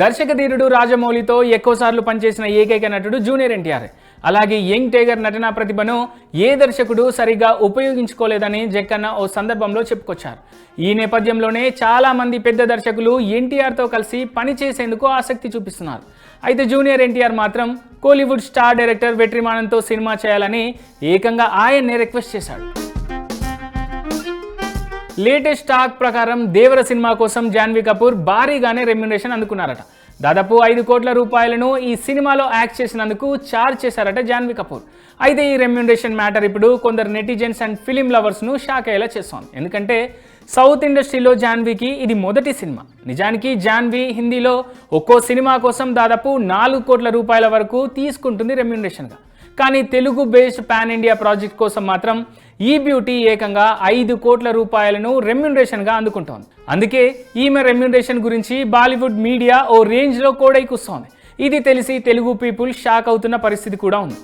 దర్శక ధీరుడు రాజమౌళితో ఎక్కువసార్లు పనిచేసిన ఏకైక నటుడు జూనియర్ ఎన్టీఆర్. అలాగే యంగ్ టైగర్ నటనా ప్రతిభను ఏ దర్శకుడు సరిగా ఉపయోగించుకోలేదని జక్కన్న ఓ సందర్భంలో చెప్పుకొచ్చారు. ఈ నేపథ్యంలోనే చాలామంది పెద్ద దర్శకులు ఎన్టీఆర్తో కలిసి పనిచేసేందుకు ఆసక్తి చూపిస్తున్నారు. అయితే జూనియర్ ఎన్టీఆర్ మాత్రం కోలీవుడ్ స్టార్ డైరెక్టర్ వెట్రిమానంతో సినిమా చేయాలని ఏకంగా ఆయన్నే రిక్వెస్ట్ చేశాడు. లేటెస్ట్ టాక్ ప్రకారం దేవర సినిమా కోసం జాన్వీ కపూర్ భారీగానే రెమ్యునరేషన్ అందుకున్నారట. దాదాపు ఐదు కోట్ల రూపాయలను ఈ సినిమాలో యాక్ట్ చేసినందుకు చార్జ్ చేశారట జాన్వీ కపూర్. అయితే ఈ రెమ్యునరేషన్ మ్యాటర్ ఇప్పుడు కొందరు నెటిజన్స్ అండ్ ఫిలిం లవర్స్ను షాక్ అయ్యేలా చేస్తోంది. ఎందుకంటే సౌత్ ఇండస్ట్రీలో జాన్వీకి ఇది మొదటి సినిమా. నిజానికి జాన్వీ హిందీలో ఒక్కో సినిమా కోసం దాదాపు నాలుగు కోట్ల రూపాయల వరకు తీసుకుంటుంది రెమ్యునరేషన్గా. కానీ Telugu based pan India project కోసం మాత్రం ఈ బ్యూటీ ఏకంగా ఐదు కోట్ల రూపాయలను రెమ్యునరేషన్గా అందుకుంటోంది. అందుకే ఈమె రెమ్యునరేషన్ గురించి బాలీవుడ్ మీడియా ఓ రేంజ్లో కోడై కూస్తోంది. ఇది తెలిసి తెలుగు పీపుల్ షాక్ అవుతున్న పరిస్థితి కూడా ఉంది.